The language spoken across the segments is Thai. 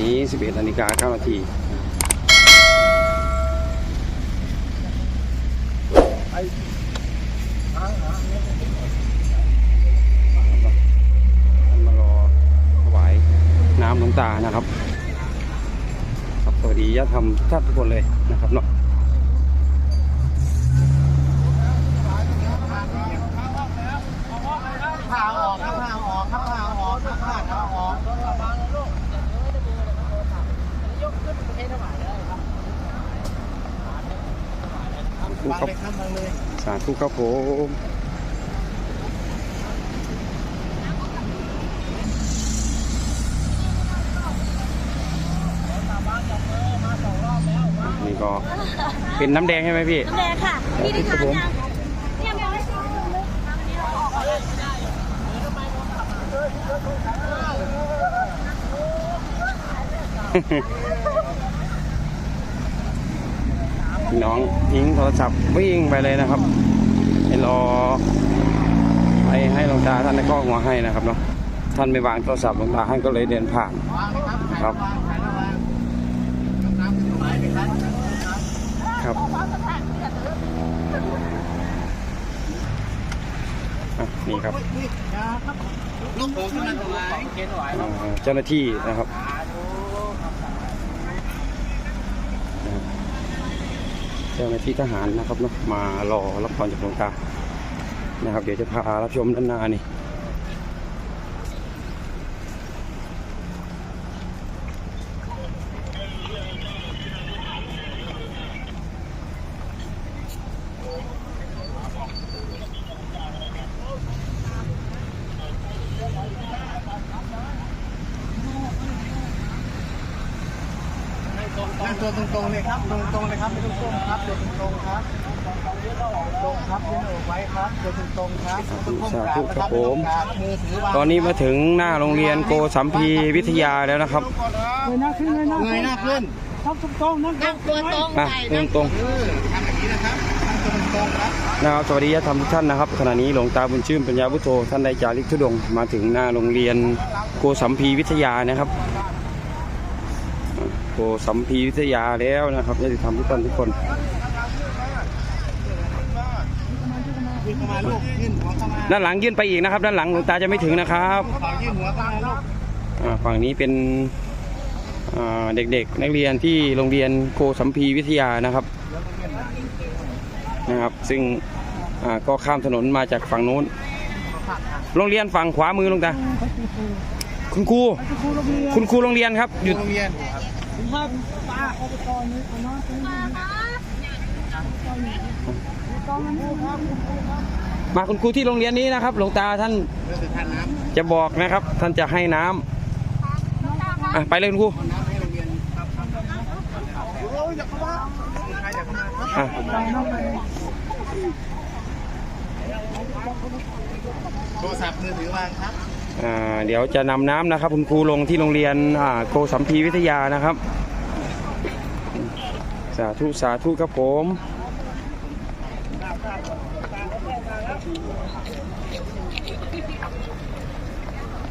นี้ 11นาฬิกา9นาทีมารอถวายน้ำหลวงตานะครับครับสวัสดีญาติธรรมทุกท่านทุกคนเลยนะครับเนาะผ้าวออกครับผ้าออกครับผ้าออกครับผ้าผ้าออก ทุกวางครับเลยครับวางเลยสาธุครับผมนี่ก็เป็นน้ำแดงใช่ไหมพี่ น้ำแดงค่ะพี่ได้ทานยังเนี่ยยังไม่ได้เลยพี่ น้องทิ้งโทรศัพท์วิ่งไปเลยนะครับให้รอไปให้หลวงตาท่านได้ข้อหัวให้นะครับเนาะท่านไม่วางโทรศัพท์หลวงตาท่านก็เลยเดินผ่านครับครับนี่ครับลูกโป่ข้าถวายเกณฑ์ถวายเอ่อเจ้าหน้าที่นะครับ เจ้าหน้าที่ทหารนะครับเนาะมารอรับพรจากหลวงตานะครับ เดี๋ยวจะพารับชมด้านหน้านี่ ตัวตรงๆเลยครับ ตรงๆเลยครับไม่ต้องก้มครับตัวตรงๆครับตรงครับยืนอกไว้ครับตัวตรงๆครับไม่ต้องก้มกราบนะครับไม่ต้องกราบมือถือวางตอนนี้มาถึงหน้าโรงเรียนโกสัมพีวิทยาแล้วนะครับเงยหน้าขึ้นเงยหน้าเงยหน้าขึ้นนั่งตัวตรงอะตรงตรงเออทำแบบนี้นะครับทำตัวตรงๆครับๆนะครับสวัสดีญาติธรรมทุกท่านนะครับขณะนี้หลวงตาบุญชื่นปัญญาพุทโธท่านได้จาริกธุดงค์มาถึงหน้าโรงเรียนโกสัมพีวิทยานะครับอะ โกสัมพีวิทยาแล้วนะครับญาติธรรมทุกท่านทุกคนด้านหลังยื่นไปอีกนะครับ ด้านหลังหลวงตาจะไม่ถึงนะครับฝั่งนี้เป็นเด็กๆ นักเรียนที่โรงเรียนโกสัมพีวิทยานะครับนะครับ ซึ่งก็ข้ามถนนมาจากฝั่งนู้น โรงเรียนฝั่งขวามือหลวงตาคุณครูคุณครูโรงเรียนครับหยุ ดโรงเรียนมาคุณครูที่โรงเรียนนี้นะครับ หลวงตาท่านเรื่องสุดท้ายน้ำจะบอกนะครับ ท่านจะให้น้ำอะไปเลยคุณครูน้ำให้โรงเรียนครับครับโอ้ยอยากเข้ามาใครอยากเข้ามาครับอะโทรศัพท์มือถือวางครับอ่า เดี๋ยวจะนำน้ำนะครับ คุณครูลงที่โรงเรียนโกสัมพีวิทยานะครับ สาธุสาธุครับผม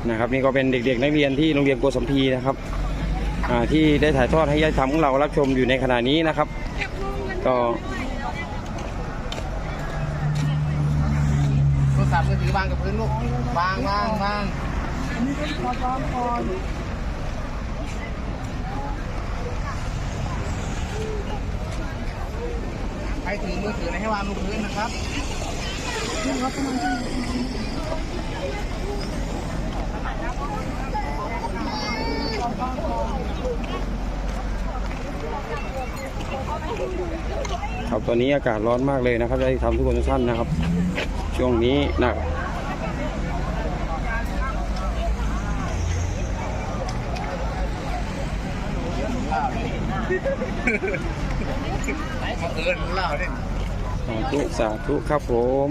นะครับนี่ก็เป็นเด็กๆนักเรียนที่โรงเรียนโกสัมพีนะครับที่ได้ถ่ายทอดให้ญาติธรรมของเรารับชมอยู่ในขณะนี้นะครับ ก็ โทร ศัพท์มือถือวางกับพื้นลูกวางวางวางใครถือมือถือไหนให้วางลงพื้นนะครับครับตอนนี้อากาศร้อนมากเลยนะครับได้ทำทุกคนทุกท่านนะครับ ช่วงนี้หนักมาเอิญเล่าดิสาธุสาธุครับผม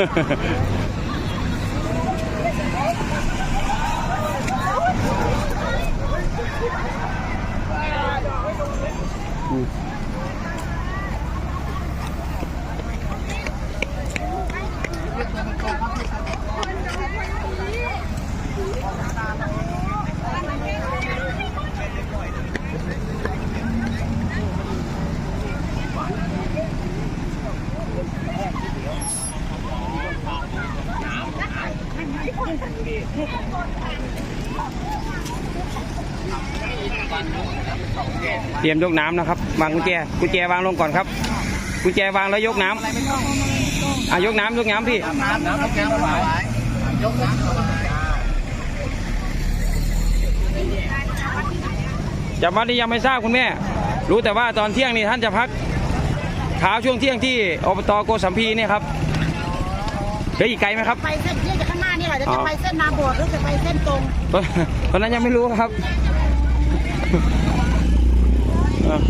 yeah เตรียมยกน้ำนะครับ วางกุญแจ กุญแจวางลงก่อนครับ กุญแจวางแล้วยกน้ำอะยกน้ำยกน้ำพี่น้ำน้ำน้ำน้ำถวายยกน้ำจะมาที่ยังไม่ทราบคุณแม่ รู้แต่ว่าตอนเที่ยงนี่ท่านจะพักเช้าช่วงเที่ยงที่อบตโกสัมพีเนี่ยครับเหลืออีกไกลไหมครับไปเส้นที่จะข้างหน้านี่แหละจะอ๋อไปเส้นนาโบดหรือจะไปเส้นตรงตอนตอนนั้นยังไม่รู้ครับเออ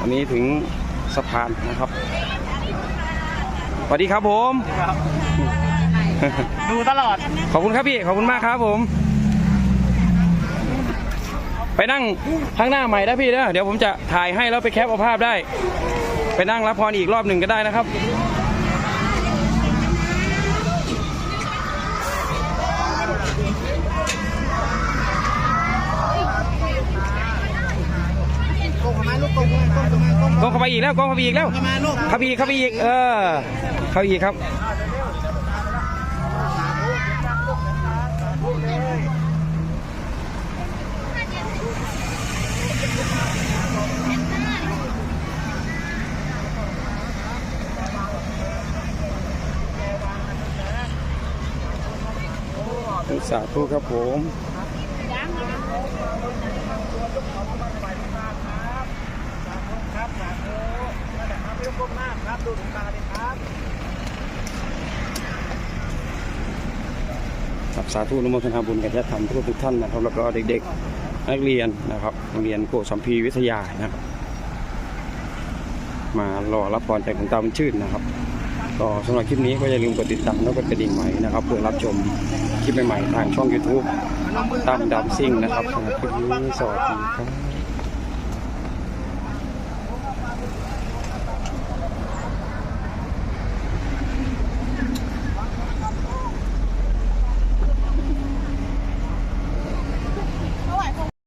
อันนี้ถึงสะพานนะครับ สวัสดีครับผม ดูตลอด ขอบคุณครับพี่ ขอบคุณมากครับผม ไปนั่งข้างหน้าใหม่นะพี่นะเดี๋ยวผมจะถ่ายให้แล้วไปแคปเอาภาพได้ ไปนั่งรับพรอีกรอบหนึ่งก็ได้นะครับ โกงมาลูกโกงมาโก งมาเข้าไปอีกแล้วกองเข้าไปอีกแล้วเข้าไปอีกเข้าไปอีกเออเข้าอีกครับสาธุครับผม ครับสาธุนะครับไม่ต้องก้มหน้าครับดูถึงตาเลยครับ ครับสาธุนุโมทนาบุญกับญาติธรรมทุกทุกท่านนะครับแล้วก็เด็กๆนักเรียนนะครับโรงเรียนโกสัมพีวิทยานะครับ มารอรับพรจากหลวงตาบุญชื่นนะครับก็สำหรับคลิปนี้ก็อย่าลืมกดติดตามแล้วกดกระดิ่งใหม่นะครับเพื่อรับชมคลิปใหม่ๆทางช่อง YouTube ตามดำซิ่งนะครับสำหรับคลิปนี้สวัสดีครับ